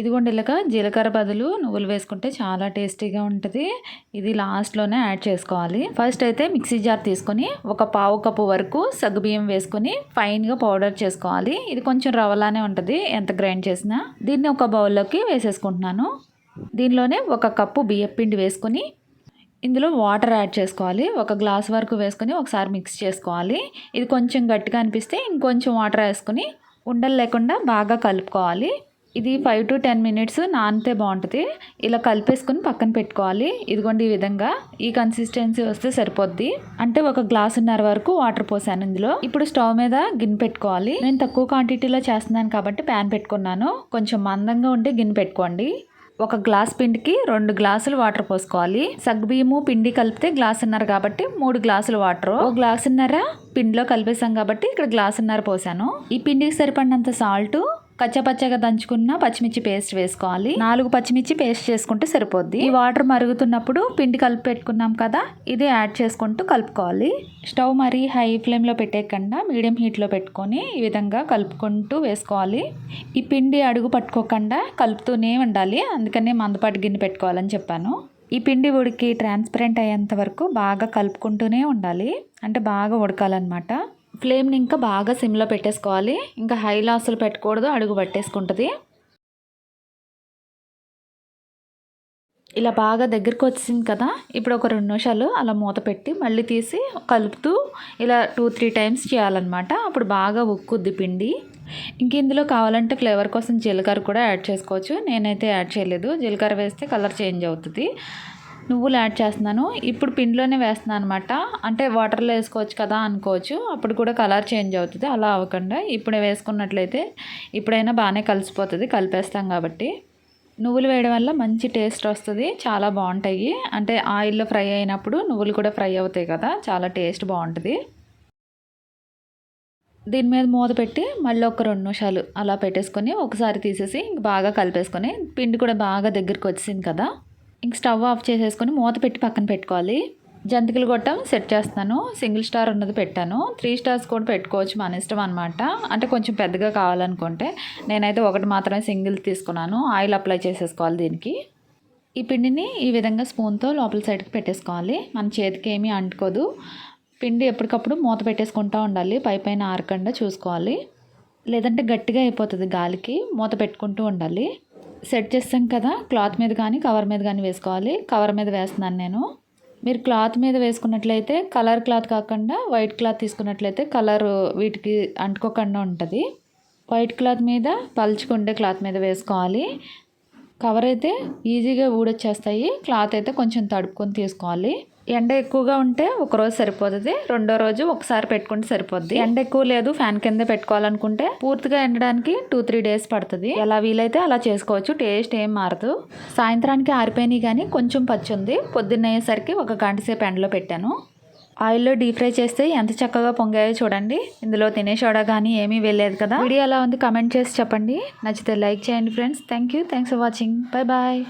ఇదిగోండి ఇలాగ జీలకర్ర బదులు నువ్వులు వేసుకుంటే చాలా టేస్టీగా ఉంటుంది. ఇది లాస్ట్లోనే యాడ్ చేసుకోవాలి. ఫస్ట్ అయితే మిక్సీ జార్ తీసుకొని ఒక పావు కప్పు వరకు సగ్గుబియ్యం వేసుకొని ఫైన్గా పౌడర్ చేసుకోవాలి. ఇది కొంచెం రవ్వలానే ఉంటుంది ఎంత గ్రైండ్ చేసినా. దీన్ని ఒక బౌల్లోకి వేసేసుకుంటున్నాను. దీనిలోనే ఒక కప్పు బియ్యం పిండి వేసుకొని ఇందులో వాటర్ యాడ్ చేసుకోవాలి. ఒక గ్లాస్ వరకు వేసుకొని ఒకసారి మిక్స్ చేసుకోవాలి. ఇది కొంచెం గట్టిగా అనిపిస్తే ఇంకొంచెం వాటర్ వేసుకొని ఉండలు లేకుండా బాగా కలుపుకోవాలి. ఇది ఫైవ్ టు టెన్ మినిట్స్ నానితే బాగుంటుంది. ఇలా కలిపేసుకుని పక్కన పెట్టుకోవాలి. ఇదిగోండి ఈ విధంగా. ఈ కన్సిస్టెన్సీ వస్తే సరిపోద్ది. అంటే ఒక గ్లాసున్నర వరకు వాటర్ పోసాను ఇందులో. ఇప్పుడు స్టవ్ మీద గిన్నె పెట్టుకోవాలి. నేను తక్కువ క్వాంటిటీలో చేస్తున్నాను కాబట్టి ప్యాన్ పెట్టుకున్నాను. కొంచెం మందంగా ఉండే గిన్నె పెట్టుకోండి. ఒక గ్లాస్ పిండికి రెండు గ్లాసులు వాటర్ పోసుకోవాలి. సగ్గుబియ్యము పిండి కలిపితే గ్లాసున్నర కాబట్టి మూడు గ్లాసులు వాటర్ ఒక గ్లాసున్నర పిండిలో కలిపేసాం కాబట్టి ఇక్కడ గ్లాసున్నర పోసాను. ఈ పిండికి సరిపడినంత సాల్ట్ కచ్చపచ్చగా దంచుకున్న పచ్చిమిర్చి పేస్ట్ వేసుకోవాలి. నాలుగు పచ్చిమిర్చి పేస్ట్ చేసుకుంటే సరిపోద్ది. ఈ వాటర్ మరుగుతున్నప్పుడు పిండి కలిపి పెట్టుకున్నాం కదా ఇది యాడ్ చేసుకుంటూ కలుపుకోవాలి. స్టవ్ మరి హై ఫ్లేమ్లో పెట్టేయకుండా మీడియం హీట్లో పెట్టుకొని ఈ విధంగా కలుపుకుంటూ వేసుకోవాలి. ఈ పిండి అడుగు పట్టుకోకుండా కలుపుతూనే ఉండాలి. అందుకనే మందపాటి గిన్నె పెట్టుకోవాలని చెప్పాను. ఈ పిండి ఉడికి ట్రాన్స్పరెంట్ అయ్యేంత వరకు బాగా కలుపుకుంటూనే ఉండాలి. అంటే బాగా ఉడకాలన్నమాట. ఫ్లేమ్ని ఇంకా బాగా సిమ్లో పెట్టేసుకోవాలి. ఇంకా హై అసలు పెట్టకూడదు అడుగు పట్టేసుకుంటుంది. ఇలా బాగా దగ్గరికి వచ్చింది కదా ఇప్పుడు ఒక రెండు నిమిషాలు అలా మూత పెట్టి మళ్ళీ తీసి కలుపుతూ ఇలా టూ త్రీ టైమ్స్ చేయాలన్నమాట. అప్పుడు బాగా ఉక్కుద్ది పిండి. ఇంక ఇందులో కావాలంటే ఫ్లేవర్ కోసం జీలకర్ర కూడా యాడ్ చేసుకోవచ్చు. నేనైతే యాడ్ చేయలేదు. జీలకర్ర వేస్తే కలర్ చేంజ్ అవుతుంది. నువ్వులు యాడ్ చేస్తున్నాను. ఇప్పుడు పిండిలోనే వేస్తున్నాను అనమాట అంటే వాటర్లో వేసుకోవచ్చు కదా అనుకోవచ్చు. అప్పుడు కూడా కలర్ చేంజ్ అవుతుంది. అలా అవ్వకుండా ఇప్పుడే వేసుకున్నట్లయితే ఇప్పుడైనా బాగానే కలిసిపోతుంది. కలిపేస్తాం కాబట్టి. నువ్వులు వేయడం వల్ల మంచి టేస్ట్ వస్తుంది. చాలా బాగుంటాయి. అంటే ఆయిల్లో ఫ్రై అయినప్పుడు నువ్వులు కూడా ఫ్రై అవుతాయి కదా. చాలా టేస్ట్ బాగుంటుంది. దీని మీద మూత పెట్టి మళ్ళీ ఒక రెండు నిమిషాలు అలా పెట్టేసుకొని ఒకసారి తీసేసి బాగా కలిపేసుకొని పిండి కూడా బాగా దగ్గరికి వచ్చింది కదా. ఇంక స్టవ్ ఆఫ్ చేసేసుకొని మూత పెట్టి పక్కన పెట్టుకోవాలి. జంతికలు గొట్టం సెట్ చేస్తాను సింగిల్ స్టార్ ఉన్నది పెట్టాను. త్రీ స్టార్స్ కూడా పెట్టుకోవచ్చు మన ఇష్టం అనమాట అంటే కొంచెం పెద్దగా కావాలనుకుంటే నేనైతే ఒకటి మాత్రమే సింగిల్ తీసుకున్నాను. ఆయిల్ అప్లై చేసేసుకోవాలి దీనికి. ఈ పిండిని ఈ విధంగా స్పూన్తో లోపల సైడ్కి పెట్టేసుకోవాలి. మన చేతికి ఏమీ అంటుకోదు. పిండి ఎప్పటికప్పుడు మూత పెట్టేసుకుంటూ ఉండాలి. పై పైన ఆరకుండా చూసుకోవాలి. లేదంటే గట్టిగా అయిపోతుంది గాలికి. మూత పెట్టుకుంటూ ఉండాలి. సెట్ చేస్తాం కదా క్లాత్ మీద కానీ కవర్ మీద కానీ వేసుకోవాలి. కవర్ మీద వేస్తున్నాను నేను. మీరు క్లాత్ మీద వేసుకున్నట్లయితే కలర్ క్లాత్ కాకుండా వైట్ క్లాత్ తీసుకున్నట్లయితే కలర్ వీటికి అంటుకోకుండా ఉంటుంది. వైట్ క్లాత్ మీద పలుచుకుండే క్లాత్ మీద వేసుకోవాలి. కవర్ అయితే ఈజీగా ఊడొచ్చేస్తాయి. క్లాత్ అయితే కొంచెం తడుపుకొని తీసుకోవాలి. ఎండ ఎక్కువగా ఉంటే ఒకరోజు సరిపోతుంది రెండో రోజు ఒకసారి పెట్టుకుంటే సరిపోద్ది. ఎండ ఎక్కువ లేదు ఫ్యాన్ కింద పెట్టుకోవాలనుకుంటే పూర్తిగా ఎండడానికి టూ త్రీ డేస్ పడుతుంది. ఎలా వీలైతే అలా చేసుకోవచ్చు టేస్ట్ ఏం మారదు. సాయంత్రానికి ఆరిపోయినాయి కానీ కొంచెం పచ్చి ఉంది పొద్దున్న అయ్యేసరికి ఒక గంట సేపు ఎండలో పెట్టాను. ఆయిల్లో డీప్ ఫ్రై చేస్తే ఎంత చక్కగా పొంగాయో చూడండి. ఇందులో తినే సోడా కానీ ఏమీ వెళ్ళలేదు కదా. వీడియో ఎలా ఉంది కమెంట్ చేసి చెప్పండి. నచ్చితే లైక్ చేయండి friends. Thank you thanks for watching. Bye bye.